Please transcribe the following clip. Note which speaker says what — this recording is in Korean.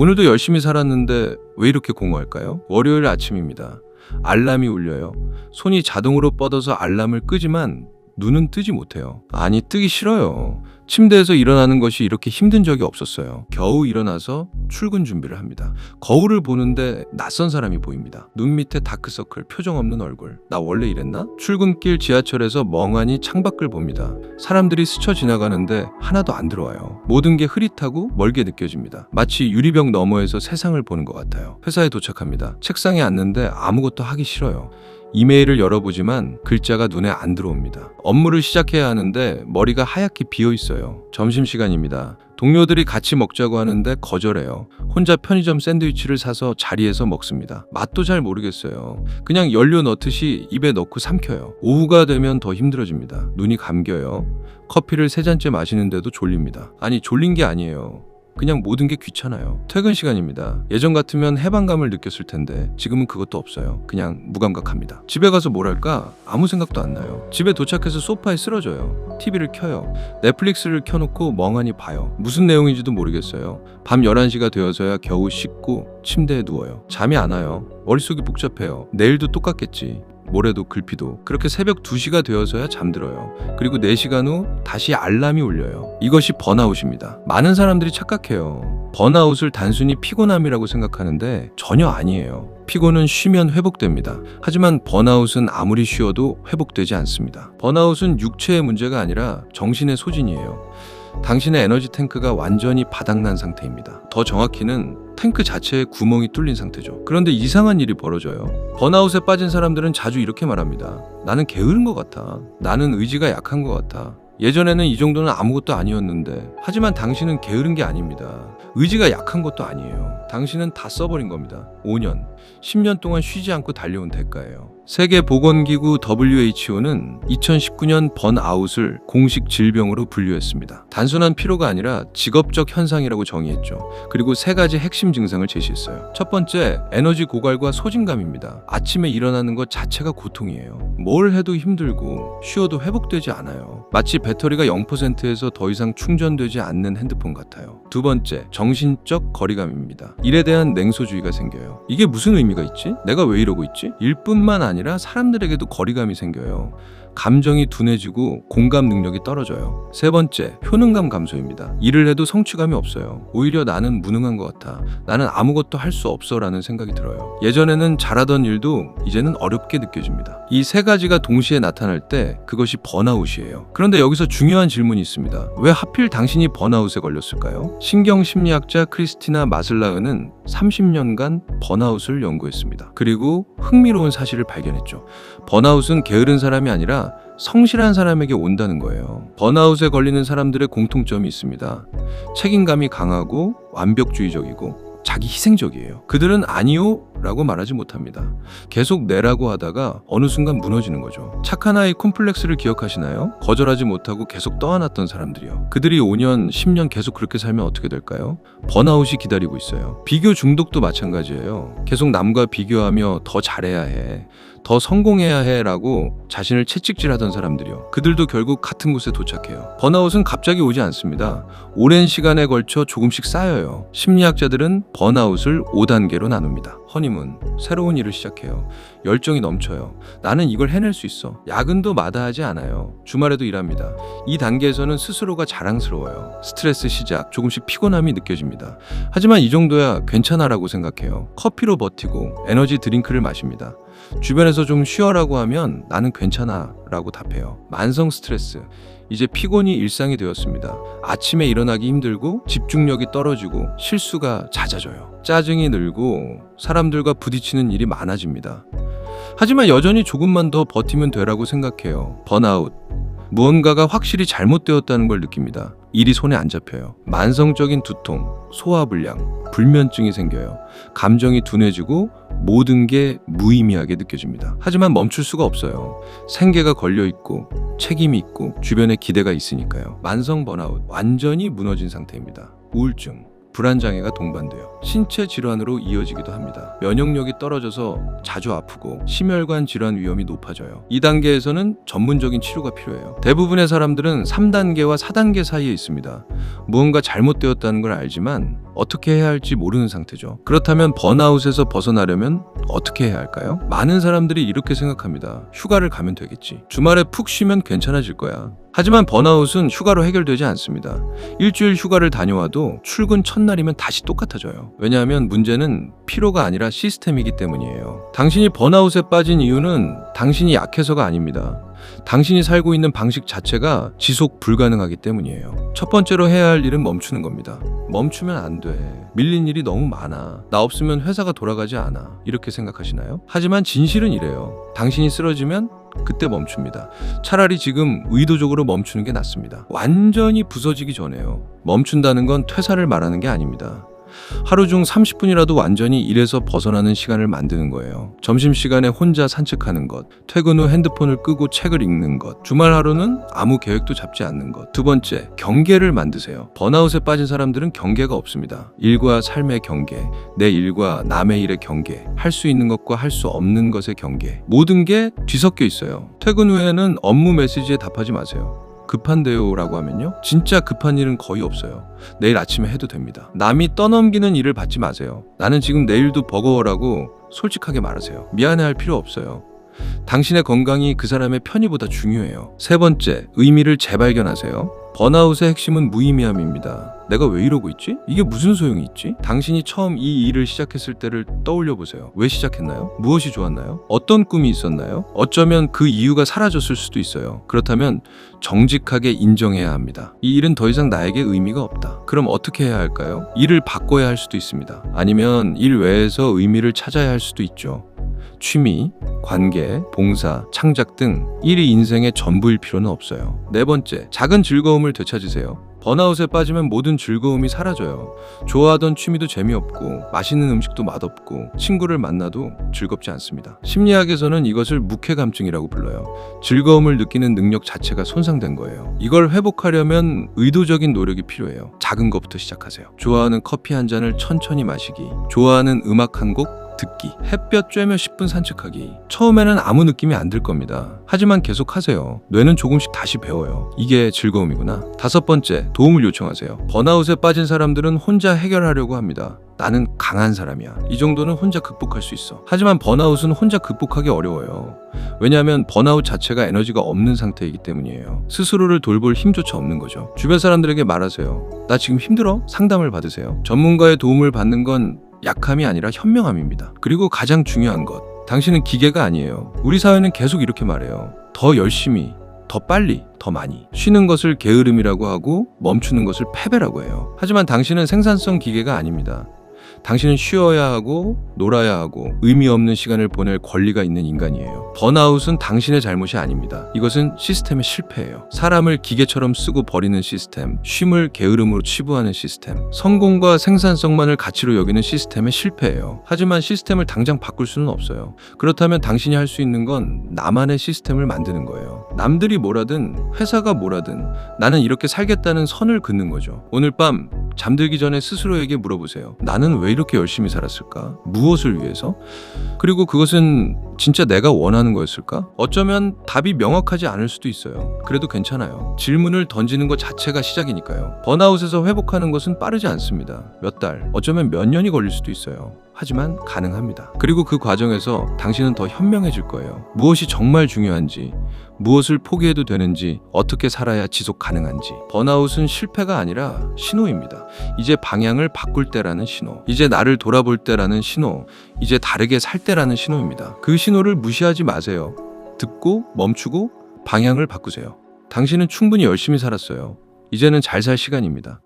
Speaker 1: 오늘도 열심히 살았는데 왜 이렇게 공허할까요? 월요일 아침입니다. 알람이 울려요. 손이 자동으로 뻗어서 알람을 끄지만 눈은 뜨지 못해요. 아니, 뜨기 싫어요. 침대에서 일어나는 것이 이렇게 힘든 적이 없었어요. 겨우 일어나서 출근 준비를 합니다. 거울을 보는데 낯선 사람이 보입니다. 눈 밑에 다크서클, 표정 없는 얼굴. 나 원래 이랬나? 출근길 지하철에서 멍하니 창밖을 봅니다. 사람들이 스쳐 지나가는데 하나도 안 들어와요. 모든 게 흐릿하고 멀게 느껴집니다. 마치 유리병 너머에서 세상을 보는 것 같아요. 회사에 도착합니다. 책상에 앉는데 아무것도 하기 싫어요. 이메일을 열어보지만 글자가 눈에 안 들어옵니다. 업무를 시작해야 하는데 머리가 하얗게 비어 있어요. 점심시간입니다. 동료들이 같이 먹자고 하는데 거절해요. 혼자 편의점 샌드위치를 사서 자리에서 먹습니다. 맛도 잘 모르겠어요. 그냥 연료 넣듯이 입에 넣고 삼켜요. 오후가 되면 더 힘들어집니다. 눈이 감겨요. 커피를 세 잔째 마시는데도 졸립니다. 아니, 졸린 게 아니에요. 그냥 모든 게 귀찮아요. 퇴근 시간입니다. 예전 같으면 해방감을 느꼈을 텐데 지금은 그것도 없어요. 그냥 무감각합니다. 집에 가서 뭘 할까? 아무 생각도 안 나요. 집에 도착해서 소파에 쓰러져요. TV를 켜요. 넷플릭스를 켜놓고 멍하니 봐요. 무슨 내용인지도 모르겠어요. 밤 11시가 되어서야 겨우 씻고 침대에 누워요. 잠이 안 와요. 머릿속이 복잡해요. 내일도 똑같겠지. 모레도 글피도 그렇게 새벽 2시가 되어서야 잠들어요. 그리고 4시간 후 다시 알람이 울려요. 이것이 번아웃입니다. 많은 사람들이 착각해요. 번아웃을 단순히 피곤함이라고 생각하는데 전혀 아니에요. 피곤은 쉬면 회복됩니다. 하지만 번아웃은 아무리 쉬어도 회복되지 않습니다. 번아웃은 육체의 문제가 아니라 정신의 소진이에요. 당신의 에너지 탱크가 완전히 바닥난 상태입니다. 더 정확히는 탱크 자체에 구멍이 뚫린 상태죠. 그런데 이상한 일이 벌어져요. 번아웃에 빠진 사람들은 자주 이렇게 말합니다. 나는 게으른 것 같아. 나는 의지가 약한 것 같아. 예전에는 이 정도는 아무것도 아니었는데 하지만 당신은 게으른 게 아닙니다. 의지가 약한 것도 아니에요. 당신은 다 써버린 겁니다. 5년, 10년 동안 쉬지 않고 달려온 대가예요. 세계보건기구 WHO는 2019년 번아웃을 공식 질병으로 분류했습니다. 단순한 피로가 아니라 직업적 현상이라고 정의했죠. 그리고 세 가지 핵심 증상을 제시했어요. 첫 번째, 에너지 고갈과 소진감입니다. 아침에 일어나는 것 자체가 고통이에요. 뭘 해도 힘들고 쉬어도 회복되지 않아요. 마치 배터리가 0%에서 더 이상 충전되지 않는 핸드폰 같아요. 두 번째, 정신적 거리감입니다. 일에 대한 냉소주의가 생겨요. 이게 무슨 의미가 있지? 내가 왜 이러고 있지? 일뿐만 아니라 사람들에게도 거리감이 생겨요. 감정이 둔해지고 공감 능력이 떨어져요. 세 번째, 효능감 감소입니다. 일을 해도 성취감이 없어요. 오히려 나는 무능한 것 같아. 나는 아무것도 할 수 없어라는 생각이 들어요. 예전에는 잘하던 일도 이제는 어렵게 느껴집니다. 이 세 가지가 동시에 나타날 때 그것이 번아웃이에요. 그런데 여기서 중요한 질문이 있습니다. 왜 하필 당신이 번아웃에 걸렸을까요? 신경 심리학자 크리스티나 마슬라흐는 30년간 번아웃을 연구했습니다. 그리고 흥미로운 사실을 발견했죠. 번아웃은 게으른 사람이 아니라 성실한 사람에게 온다는 거예요. 번아웃에 걸리는 사람들의 공통점이 있습니다. 책임감이 강하고 완벽주의적이고 자기 희생적이에요. 그들은 아니요 라고 말하지 못합니다. 계속 내라고 하다가 어느 순간 무너지는 거죠. 착한 아이 콤플렉스를 기억하시나요? 거절하지 못하고 계속 떠안았던 사람들이요. 그들이 5년, 10년 계속 그렇게 살면 어떻게 될까요? 번아웃이 기다리고 있어요. 비교 중독도 마찬가지예요. 계속 남과 비교하며 더 잘해야 해. 더 성공해야 해라고 자신을 채찍질하던 사람들이요. 그들도 결국 같은 곳에 도착해요. 번아웃은 갑자기 오지 않습니다. 오랜 시간에 걸쳐 조금씩 쌓여요. 심리학자들은 번아웃을 5단계로 나눕니다. 허니문, 새로운 일을 시작해요. 열정이 넘쳐요. 나는 이걸 해낼 수 있어. 야근도 마다하지 않아요. 주말에도 일합니다. 이 단계에서는 스스로가 자랑스러워요. 스트레스 시작, 조금씩 피곤함이 느껴집니다. 하지만 이 정도야 괜찮아라고 생각해요. 커피로 버티고 에너지 드링크를 마십니다. 주변에서 좀 쉬어라고 하면 나는 괜찮아 라고 답해요. 만성 스트레스. 이제 피곤이 일상이 되었습니다. 아침에 일어나기 힘들고 집중력이 떨어지고 실수가 잦아져요. 짜증이 늘고 사람들과 부딪히는 일이 많아집니다. 하지만 여전히 조금만 더 버티면 되라고 생각해요. 번아웃. 무언가가 확실히 잘못되었다는 걸 느낍니다. 일이 손에 안 잡혀요. 만성적인 두통, 소화불량, 불면증이 생겨요. 감정이 둔해지고 모든 게 무의미하게 느껴집니다. 하지만 멈출 수가 없어요. 생계가 걸려 있고 책임이 있고 주변에 기대가 있으니까요. 만성 번아웃 완전히 무너진 상태입니다. 우울증, 불안 장애가 동반돼요. 신체 질환으로 이어지기도 합니다. 면역력이 떨어져서 자주 아프고 심혈관 질환 위험이 높아져요. 이 단계에서는 전문적인 치료가 필요해요. 대부분의 사람들은 3단계와 4단계 사이에 있습니다. 무언가 잘못되었다는 걸 알지만 어떻게 해야 할지 모르는 상태죠. 그렇다면 번아웃에서 벗어나려면 어떻게 해야 할까요? 많은 사람들이 이렇게 생각합니다. 휴가를 가면 되겠지. 주말에 푹 쉬면 괜찮아질 거야. 하지만 번아웃은 휴가로 해결되지 않습니다. 일주일 휴가를 다녀와도 출근 첫날이면 다시 똑같아져요. 왜냐하면 문제는 피로가 아니라 시스템이기 때문이에요. 당신이 번아웃에 빠진 이유는 당신이 약해서가 아닙니다. 당신이 살고 있는 방식 자체가 지속 불가능하기 때문이에요. 첫 번째로 해야 할 일은 멈추는 겁니다. 멈추면 안 돼. 밀린 일이 너무 많아. 나 없으면 회사가 돌아가지 않아. 이렇게 생각하시나요? 하지만 진실은 이래요. 당신이 쓰러지면 그때 멈춥니다. 차라리 지금 의도적으로 멈추는 게 낫습니다. 완전히 부서지기 전에요. 멈춘다는 건 퇴사를 말하는 게 아닙니다. 하루 중 30분이라도 완전히 일에서 벗어나는 시간을 만드는 거예요. 점심시간에 혼자 산책하는 것, 퇴근 후 핸드폰을 끄고 책을 읽는 것, 주말 하루는 아무 계획도 잡지 않는 것. 두 번째, 경계를 만드세요. 번아웃에 빠진 사람들은 경계가 없습니다. 일과 삶의 경계, 내 일과 남의 일의 경계, 할 수 있는 것과 할 수 없는 것의 경계. 모든 게 뒤섞여 있어요. 퇴근 후에는 업무 메시지에 답하지 마세요. 급한데요라고 하면요. 진짜 급한 일은 거의 없어요. 내일 아침에 해도 됩니다. 남이 떠넘기는 일을 받지 마세요. 나는 지금 내일도 버거워라고 솔직하게 말하세요. 미안해할 필요 없어요. 당신의 건강이 그 사람의 편의보다 중요해요. 세 번째, 의미를 재발견하세요. 번아웃의 핵심은 무의미함입니다. 내가 왜 이러고 있지? 이게 무슨 소용이 있지? 당신이 처음 이 일을 시작했을 때를 떠올려 보세요. 왜 시작했나요? 무엇이 좋았나요? 어떤 꿈이 있었나요? 어쩌면 그 이유가 사라졌을 수도 있어요. 그렇다면 정직하게 인정해야 합니다. 이 일은 더 이상 나에게 의미가 없다. 그럼 어떻게 해야 할까요? 일을 바꿔야 할 수도 있습니다. 아니면 일 외에서 의미를 찾아야 할 수도 있죠. 취미, 관계, 봉사, 창작 등 일이 인생의 전부일 필요는 없어요. 네 번째, 작은 즐거움을 되찾으세요. 번아웃에 빠지면 모든 즐거움이 사라져요. 좋아하던 취미도 재미없고, 맛있는 음식도 맛없고, 친구를 만나도 즐겁지 않습니다. 심리학에서는 이것을 묵회감증이라고 불러요. 즐거움을 느끼는 능력 자체가 손상된 거예요. 이걸 회복하려면 의도적인 노력이 필요해요. 작은 것부터 시작하세요. 좋아하는 커피 한 잔을 천천히 마시기, 좋아하는 음악 한 곡 듣기, 햇볕 쬐며 10분 산책하기. 처음에는 아무 느낌이 안 들 겁니다. 하지만 계속 하세요. 뇌는 조금씩 다시 배워요. 이게 즐거움이구나. 다섯 번째, 도움을 요청하세요. 번아웃에 빠진 사람들은 혼자 해결하려고 합니다. 나는 강한 사람이야. 이 정도는 혼자 극복할 수 있어. 하지만 번아웃은 혼자 극복하기 어려워요. 왜냐하면 번아웃 자체가 에너지가 없는 상태이기 때문이에요. 스스로를 돌볼 힘조차 없는 거죠. 주변 사람들에게 말하세요. 나 지금 힘들어? 상담을 받으세요. 전문가의 도움을 받는 건 약함이 아니라 현명함입니다. 그리고 가장 중요한 것. 당신은 기계가 아니에요. 우리 사회는 계속 이렇게 말해요. 더 열심히, 더 빨리, 더 많이. 쉬는 것을 게으름이라고 하고 멈추는 것을 패배라고 해요. 하지만 당신은 생산성 기계가 아닙니다. 당신은 쉬어야 하고 놀아야 하고 의미 없는 시간을 보낼 권리가 있는 인간이에요. 번아웃은 당신의 잘못이 아닙니다. 이것은 시스템의 실패예요. 사람을 기계처럼 쓰고 버리는 시스템, 쉼을 게으름으로 치부하는 시스템, 성공과 생산성만을 가치로 여기는 시스템의 실패예요. 하지만 시스템을 당장 바꿀 수는 없어요. 그렇다면 당신이 할 수 있는 건 나만의 시스템을 만드는 거예요. 남들이 뭐라든 회사가 뭐라든 나는 이렇게 살겠다는 선을 긋는 거죠. 오늘 밤 잠들기 전에 스스로에게 물어보세요. 나는 왜 이렇게 열심히 살았을까? 무엇을 위해서? 그리고 그것은 진짜 내가 원하는 거였을까? 어쩌면 답이 명확하지 않을 수도 있어요. 그래도 괜찮아요. 질문을 던지는 것 자체가 시작이니까요. 번아웃에서 회복하는 것은 빠르지 않습니다. 몇 달, 어쩌면 몇 년이 걸릴 수도 있어요. 하지만 가능합니다. 그리고 그 과정에서 당신은 더 현명해질 거예요. 무엇이 정말 중요한지, 무엇을 포기해도 되는지, 어떻게 살아야 지속 가능한지. 번아웃은 실패가 아니라 신호입니다. 이제 방향을 바꿀 때라는 신호. 이제 나를 돌아볼 때라는 신호. 이제 다르게 살 때라는 신호입니다. 그 신호를 무시하지 마세요. 듣고 멈추고 방향을 바꾸세요. 당신은 충분히 열심히 살았어요. 이제는 잘 살 시간입니다.